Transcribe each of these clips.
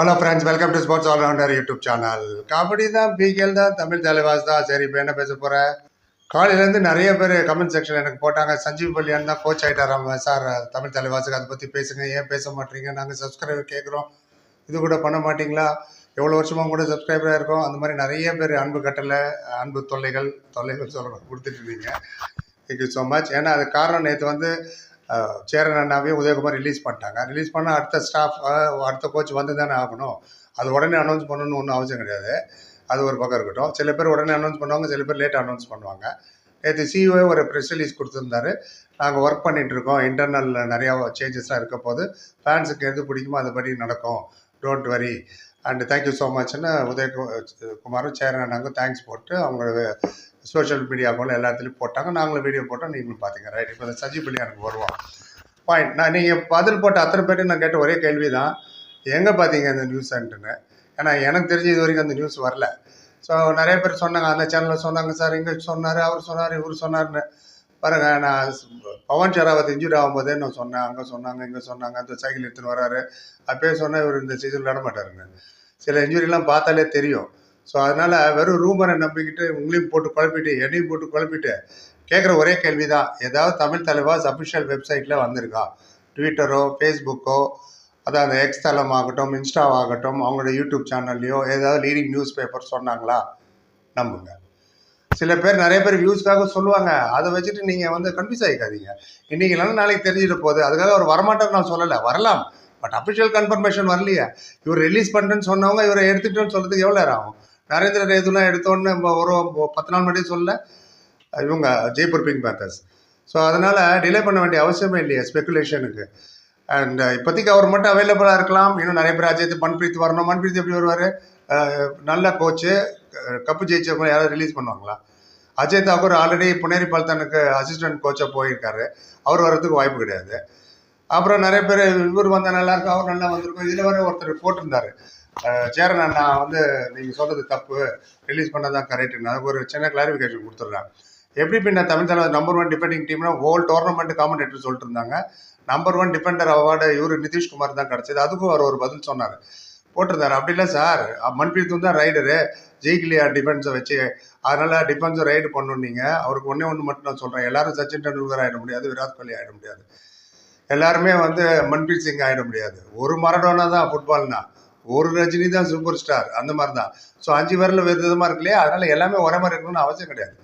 Hello friends welcome to sports allrounder YouTube channel kabaddi தான் பிகேல் தான் தமிழ் தலைவாஸ் தான். சரி இப்போ என்ன பேச போகிறேன் காலையிலேருந்து நிறைய பேர் கமெண்ட் செக்ஷன் எனக்கு போட்டாங்க. சஞ்சீவ் பள்ளியான் தான் கோச் ஆகிட்டாராம் சார் தமிழ் தலைவாசுக்கு அதை பற்றி பேசுங்க. ஏன் பேச மாட்டீங்க? நாங்கள் சப்ஸ்கிரைபர் கேட்குறோம் இது கூட பண்ண மாட்டிங்களா? எவ்வளோ வருஷமாக கூட சப்ஸ்கிரைபராக இருக்கோம். அந்த மாதிரி நிறைய பேர் அன்பு கட்டளை அன்பு தொல்லைகள் தொல்லைகள் சொல்ல கொடுத்துட்டு இருந்தீங்க. தேங்க்யூ ஸோ மச் ஏன்னா அது காரணம் நேற்று வந்து சேரன் அண்ணாவையும் உதயகுமார் ரிலீஸ் பண்ணிட்டாங்க. ரிலீஸ் பண்ணால் அடுத்த ஸ்டாஃப் அடுத்த கோச் வந்து தானே ஆகணும். அது உடனே அனௌன்ஸ் பண்ணணும்னு ஒன்றும் அவசியம் கிடையாது. அது ஒரு பக்கம் இருக்கட்டும். சில பேர் உடனே அனௌன்ஸ் பண்ணுவாங்க சில பேர் லேட் அனௌன்ஸ் பண்ணுவாங்க. நேற்று சிஇஓ ஒரு ப்ரெஸ் ரிலீஸ் கொடுத்துருந்தாரு. நாங்கள் ஒர்க் பண்ணிகிட்ருக்கோம் இருக்கோம். இன்டர்னல் நிறையா சேஞ்சஸ்லாம் இருக்க போது ஃபேன்ஸுக்கு எது பிடிக்குமோ அதுபடி நடக்கும். Don't worry and thank you so மச்னு Udaya குமாரும் சேரன் அண்ணாங்க தேங்க்ஸ் போட்டு அவங்களோட சோஷியல் மீடியா போல் எல்லாத்துலேயும் போட்டாங்க. நாங்களும் வீடியோ போட்டோம். நீங்களும் பார்த்தீங்க ரைட் இப்போ இந்த சஜி எனக்கு வருவோம் பாயிண்ட் நான் நீங்கள் பதில் போட்ட அத்தனை பேர்ட்டு நான் கேட்ட ஒரே கேள்வி தான் எங்கே பார்த்தீங்க அந்த நியூஸ் சென்ட்டுன்னு ஏன்னா எனக்கு தெரிஞ்ச இது வரைக்கும் அந்த நியூஸ் வரல. ஸோ நிறைய பேர் சொன்னாங்க. அந்த சேனலில் சொன்னாங்க சார் இங்கே சொன்னார் அவர் சொன்னார் இவர் சொன்னார்னு பாருங்க நான் பவன் ஷராவத் இன்ஜூரி ஆகும்போதே நான் சொன்னேன். அங்கே சொன்னாங்க இங்கே சொன்னாங்க. அந்த சைக்கிள் எடுத்துன்னு வராரு. அப்பயே சொன்னேன் இவர் இந்த சீசன் விளையாட மாட்டாருங்க சில இன்ஜுரிலாம் பார்த்தாலே தெரியும். ஸோ அதனால் வெறும் ரூமரை நம்பிக்கிட்டு உங்களையும் போட்டு குழப்பிட்டு என்னையும் போட்டு குழப்பிட்டு கேட்குற ஒரே கேள்வி தான் ஏதாவது தமிழ் தலைவாஸ் அஃபிஷியல் வெப்சைட்டில் வந்திருக்கா? ட்விட்டரோ ஃபேஸ்புக்கோ அதான் அந்த எக்ஸ் தளம் ஆகட்டும் இன்ஸ்டாவாகட்டும் அவங்களோட யூடியூப் சேனல்லையோ ஏதாவது லீடிங் நியூஸ் பேப்பர் சொன்னாங்களா? நம்புங்க. சில பேர் நிறைய பேர் வியூஸ்க்காக சொல்லுவாங்க. அதை வச்சுட்டு நீங்கள் வந்து கன்ஃபியூஸ் ஆகிக்காதீங்க இன்றைக்கி இல்லைன்னா நாளைக்கு தெரிஞ்சிட போகுது. அதுக்காக அவர் வரமாட்டார் நான் சொல்லலை. வரலாம். பட் அஃபிஷியல் கன்ஃபர்மேஷன் வரலையே. இவர் ரிலீஸ் பண்ணுறேன்னு சொன்னவங்க இவரை எடுத்துட்டோன்னு சொல்கிறதுக்கு எவ்வளோ நேரம் ஆகும்? நரேந்திர ரேதுலாம் எடுத்தோன்னு நம்ம ஒரு பத்து நாள் முன்னாடி சொல்ல இவங்க ஜெய்ப்பூர் பிங்க் பேத்தர்ஸ் ஸோ அதனால் டிலே பண்ண வேண்டிய அவசியமே இல்லையா ஸ்பெகுலேஷனுக்கு அண்ட் இப்போதைக்கு அவர் மட்டும் அவைலபிளாக இருக்கலாம். இன்னும் நிறைய பேர் அஜய் மன்பிரீத் வரணும். மன்பிரீத் எப்படி வருவார்? Uh, நல்ல கோச்சு uh, கப்பு ஜெயிச்சவங்க யாராவது ரிலீஸ் பண்ணுவாங்களா? அஜய் தாக்கூர் ஆல்ரெடி புனேரி பால்தானுக்கு அசிஸ்டன்ட் கோச்சாக போயிருக்காரு. அவர் வர்றதுக்கு வாய்ப்பு கிடையாது. அப்புறம் நிறைய பேர் இவர் வந்தால் நல்லா இருக்கும் அவர் நல்லா வந்திருக்கும். இதில் வர ஒருத்தர் போட்டிருந்தாரு. சேரன் அண்ணா வந்து நீங்கள் சொல்கிறது தப்பு. ரிலீஸ் பண்ணதான் கரெக்டுன்னு அதுக்கு ஒரு சின்ன கிளாரிஃபிகேஷன் கொடுத்துட்றேன். எப்படி பின்ன தமிழ் தலைவர் நம்பர் ஒன் டிஃபெண்டிங் டீம்னா ஹோல் டோர்னமெண்ட் காமெண்டேட்டர் சொல்லிட்டு இருந்தாங்க. நம்பர் ஒன் டிஃபெண்டர் அவார்டு இவர் நிதிஷ்குமார் தான் கிடச்சிது. அதுக்கும் அவர் ஒரு பதில் சொன்னார். போட்டிருந்தாரு. அப்படி இல்லை சார். மன்பிரீத்தும் தான் ரைடரு ஜெயிக்கலையா டிஃபென்ஸை வச்சு. அதனால் டிஃபென்ஸை ரைடு பண்ணணும் நீங்கள் அவருக்கு ஒன்றே ஒன்று மட்டும் நான் சொல்கிறேன் எல்லாரும் சச்சின் டெண்டுல்கர் ஆகிட முடியாது. விராட் கோலி ஆகிட முடியாது. எல்லாருமே வந்து மன்பிரீத் சிங் ஆகிட முடியாது. ஒரு மரடோனா தான் ஃபுட்பால்னா ஒரு ரஜினி தான் சூப்பர் ஸ்டார் அந்த மாதிரி தான் ஸோ அஞ்சு பேரில் விதமாக இருக்கு இல்லையா அதனால் எல்லாமே ஒரே மாதிரி இருக்கணும்னு அவசியம் கிடையாது.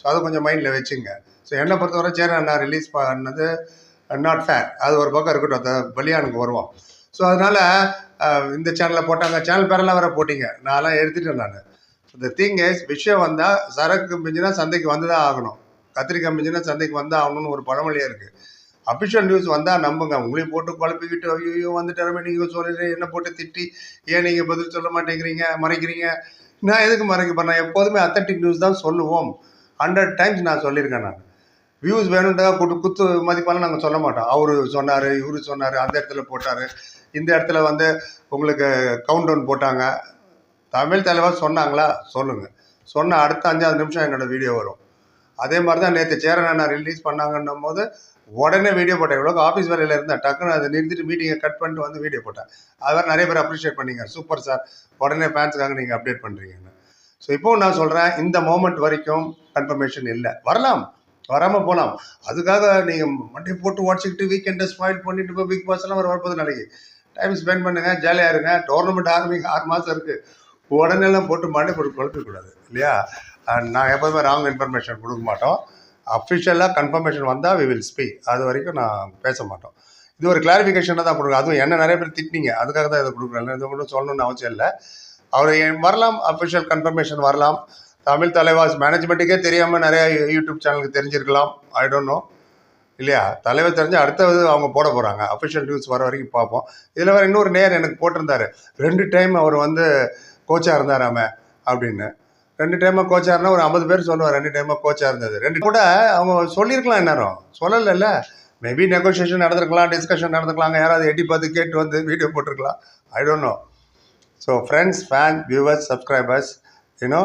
ஸோ அதை கொஞ்சம் மைண்டில் வச்சுங்க. ஸோ என்னை பொறுத்தவரை சேரன் நான் ரிலீஸ் பண்ணது நாட் ஃபேர் அது ஒரு பக்கம் இருக்கட்டும். அதை பலியானுக்கு வருவோம் ஸோ அதனால் இந்த சேனலில் போட்டாங்க. சேனல் பேரெல்லாம் வேறு போட்டிங்க. நான்லாம் எடுத்துட்டேன் நான். இந்த திங் இஸ் விஷயம் வந்தால் சரக்கு மிஞ்சினா சந்தைக்கு வந்து தான் ஆகணும். கத்திரிக்காய் மிஞ்சினா சந்தைக்கு வந்தால் ஆகணும்னு ஒரு பழமொழியாக இருக்குது அஃபிஷியல் நியூஸ் வந்தால் நம்புங்க. உங்களையும் போட்டு குழப்பிக்கிட்டு ஐயோ வந்துட்டாருமே நீங்கள் சொல்லுறீங்க என்ன போட்டு திட்டி ஏன் நீங்கள் பதில் சொல்ல மாட்டேங்கிறீங்க மறைக்கிறீங்க? நான் எதுக்கு மறைக்க போறேன்? எப்போதுமே அத்தன்டிக் நியூஸ் தான் சொல்லுவோம். ஹண்ட்ரட் டைம்ஸ் நான் சொல்லியிருக்கேன் நான். வியூஸ் வேணுன்றதா கூட்டு குத்து மதிப்பாலாம் நாங்கள் சொல்ல மாட்டோம். அவரு சொன்னார் இவரு சொன்னார் அந்த இடத்துல போட்டார். இந்த இடத்துல வந்து உங்களுக்கு கவுண்ட் டவுன் போட்டாங்க. தமிழ் தலைவர் சொன்னாங்களா? சொல்லுங்கள் சொன்ன அடுத்த அஞ்சாவது நிமிஷம் என்னோட வீடியோ வரும். அதே மாதிரி தான் நேற்று சேரன் அண்ணா ரிலீஸ் பண்ணாங்கன்னும் போது உடனே வீடியோ போட்டேன். இவ்வளோ ஆஃபீஸ் வேலையில் இருந்தேன். டக்குன்னு அதை நிறுத்திட்டு மீட்டிங்கை கட் பண்ணிட்டு வந்து வீடியோ போட்டேன். அது மாதிரி நிறைய பேர் அப்ரிஷியேட் பண்ணீங்க. சூப்பர் சார் உடனே ஃபேன்ஸுக்காக நீங்கள் அப்டேட் பண்ணுறீங்கன்னு ஸோ இப்போவும் நான் சொல்கிறேன் இந்த மோமெண்ட் வரைக்கும் கன்ஃபர்மேஷன் இல்லை. வரலாம். வராமல் போகலாம் அதுக்காக நீங்கள் மண்டே போட்டு உடச்சிக்கிட்டு வீக்கெண்டை ஸ்பாயில் பண்ணிட்டு இப்போ பிக் பாஸ் எல்லாம் வரப்போது நாளைக்கு. டைம் ஸ்பெண்ட் பண்ணுங்கள் ஜாலியாக இருங்க. டோர்னமெண்ட் ஆரம்பிங்க ஆறு மாதம் இருக்குது உடனெல்லாம் போட்டு மண்டே போட்டு குழப்பிக்கூடாது இல்லையா? நான் எப்போதுமே ராங் இன்ஃபர்மேஷன் கொடுக்க மாட்டோம். அஃபிஷியலாக கன்ஃபர்மேஷன் வந்தால் வி வில் ஸ்பீக் அது வரைக்கும் நான் பேச மாட்டோம். இது ஒரு கிளாரிஃபிகேஷனாக தான் கொடுக்குறேன் அதுவும் என்ன நிறைய பேர் திட்டினீங்க. அதுக்காக தான் இதை கொடுக்குறேன். இதை கூட சொல்லணும்னு அவசியம் இல்லை. அவர் வரலாம் அஃபிஷியல் கன்ஃபர்மேஷன் வரலாம். தமிழ் தலைவாஸ் மேனேஜ்மெண்ட்டுக்கே தெரியாமல் நிறைய யூடியூப் சேனலுக்கு தெரிஞ்சிருக்கலாம். ஐ டோன்ட் நோ இல்லையா? தலைவர் தெரிஞ்சு அடுத்தது அவங்க போட போகிறாங்க அஃபிஷியல் நியூஸ் வர வரைக்கும் பார்ப்போம். இதில் வேறு இன்னொரு நேர் எனக்கு போட்டிருந்தாரு. ரெண்டு டைம் அவர் வந்து கோச்சாக இருந்தாராம அப்படின்னு. ரெண்டு டைமாக கோச்சார்னா ஒரு ஐம்பது பேர் சொல்லுவார் ரெண்டு டைமாக கோச்சாக இருந்தது. ரெண்டு கூட அவங்க சொல்லியிருக்கலாம் இந்நேரம். சொல்லலைல்ல. மேபி நெகோசியேஷன் நடந்திருக்கலாம் டிஸ்கஷன் நடந்துக்கலாம் யாராவது எட்டி பார்த்து கேட்டு வந்து வீடியோ போட்டிருக்கலாம். I don't know so friends fan viewers subscribers you know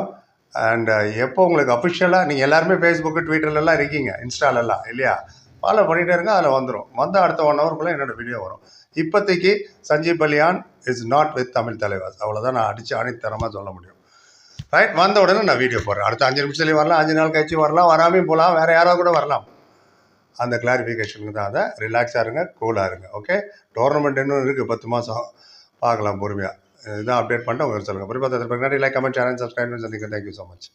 and எப்போ உங்களுக்கு அஃபிஷியலாக நீங்கள் எல்லாருமே ஃபேஸ்புக்கு ட்விட்டர்லலாம் இருக்கீங்க இன்ஸ்டாலெல்லாம் இல்லையா? ஃபாலோ பண்ணிகிட்டே இருங்க அதில் வந்துடும் வந்து அடுத்த ஒன் ஹவருக்குள்ளே என்னோடய வீடியோ வரும். இப்போதைக்கு Sanjeev Baliyan is not with Tamil Thalaivas அவ்வளோதான் நான் அடித்து அனைத்தரமாக சொல்ல முடியும். ரைட் வந்த உடனே நான் வீடியோ போடுறேன் அடுத்த அஞ்சு நிமிஷத்துலேயும் வரலாம் அஞ்சு நாள் கழிச்சு வரலாம் வராமையும் போகலாம் வேறு யாராவது கூட வரலாம் அந்த கிளாரிஃபிகேஷனுக்கு தான் அதை ரிலாக்ஸாக இருங்க கூலாக இருங்க ஓகே டோர்னமெண்ட் இன்னும் இருக்குது பத்து மாதம் பார்க்கலாம் பொறுமையாக இதான் அப்டேட் பண்ணிட்டு உங்களுக்கு சொல்லுங்கள் பொறுப்பாக லைக் கமெண்ட் சேனல் சப்ஸ்கிரைப் சந்திக்கிறேன் தேங்க்யூ ஸோ மச்